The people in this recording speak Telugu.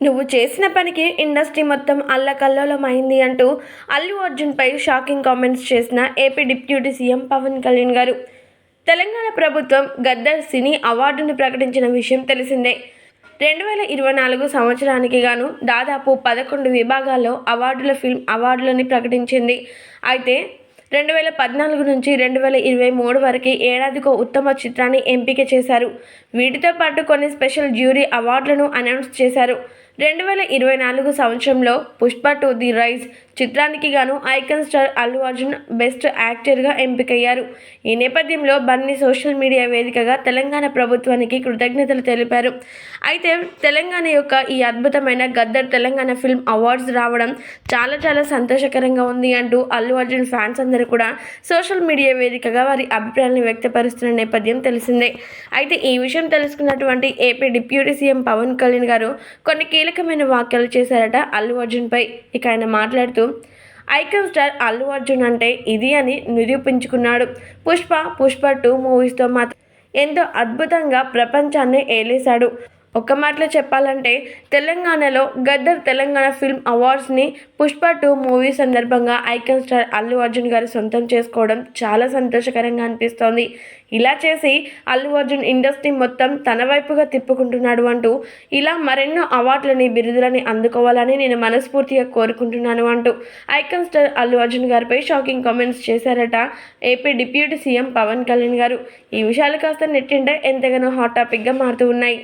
నువ్వు చేసిన పనికి ఇండస్ట్రీ మొత్తం అల్లకల్లోలమైంది అంటూ అల్లు అర్జున్పై షాకింగ్ కామెంట్స్ చేసిన AP deputy CM Pawan Kalyan garu. Telangana ప్రభుత్వం గద్దర్ సినీ అవార్డును ప్రకటించిన విషయం తెలిసిందే. రెండు వేల ఇరవై నాలుగు సంవత్సరానికి గాను దాదాపు పదకొండు విభాగాల్లో అవార్డుల ఫిల్మ్ అవార్డులని ప్రకటించింది. అయితే రెండు వేల పద్నాలుగు నుంచి రెండు వేల ఇరవై మూడు వరకు ఏడాదికో ఉత్తమ చిత్రాన్ని ఎంపిక చేశారు. వీటితో పాటు కొన్ని స్పెషల్ జ్యూరీ అవార్డులను అనౌన్స్ చేశారు. రెండు వేల ఇరవై నాలుగు సంవత్సరంలో పుష్ప టు ది రైజ్ చిత్రానికి గాను icon star Allu Arjun best యాక్టర్గా ఎంపికయ్యారు. ఈ నేపథ్యంలో బన్నీ సోషల్ మీడియా వేదికగా తెలంగాణ ప్రభుత్వానికి కృతజ్ఞతలు తెలిపారు. అయితే తెలంగాణ యొక్క ఈ అద్భుతమైన గద్దర్ తెలంగాణ ఫిల్మ్ అవార్డ్స్ రావడం చాలా చాలా సంతోషకరంగా ఉంది అంటూ అల్లు అర్జున్ ఫ్యాన్స్ అందరూ కూడా సోషల్ మీడియా వేదికగా వారి అభిప్రాయాలను వ్యక్తపరుస్తున్న నేపథ్యం తెలిసిందే. అయితే ఈ విషయం తెలుసుకున్నటువంటి AP deputy CM Pawan Kalyan garu కొన్ని కీలకమైన వ్యాఖ్యలు చేశారట అల్లు అర్జున్పై. ఇక ఆయన మాట్లాడుతూ ఐకాన్ స్టార్ అల్లు అర్జున్ అంటే ఇది అని నిరూపించుకున్నాడు. పుష్ప పుష్ప టూ మూవీస్తో మాత్రం ఎంతో అద్భుతంగా ప్రపంచాన్ని ఏలేశాడు. ఒక్క మాటలో చెప్పాలంటే తెలంగాణలో గద్దర్ తెలంగాణ ఫిల్మ్ అవార్డ్స్ని పుష్ప టూ మూవీ సందర్భంగా ఐకన్ స్టార్ అల్లు అర్జున్ గారు సొంతం చేసుకోవడం చాలా సంతోషకరంగా అనిపిస్తోంది. ఇలా చేసి అల్లు అర్జున్ ఇండస్ట్రీ మొత్తం తన వైపుగా తిప్పుకుంటున్నాడు అంటూ ఇలా మరెన్నో అవార్డులని బిరుదులని అందుకోవాలని నేను మనస్ఫూర్తిగా కోరుకుంటున్నాను అంటూ ఐకన్ స్టార్ అల్లు అర్జున్ గారిపై షాకింగ్ కామెంట్స్ చేశారట AP deputy CM Pawan Kalyan garu. ఈ విషయాలు కాస్త నెట్టింటే ఎంతగానో హాట్ టాపిక్గా మారుతూ ఉన్నాయి.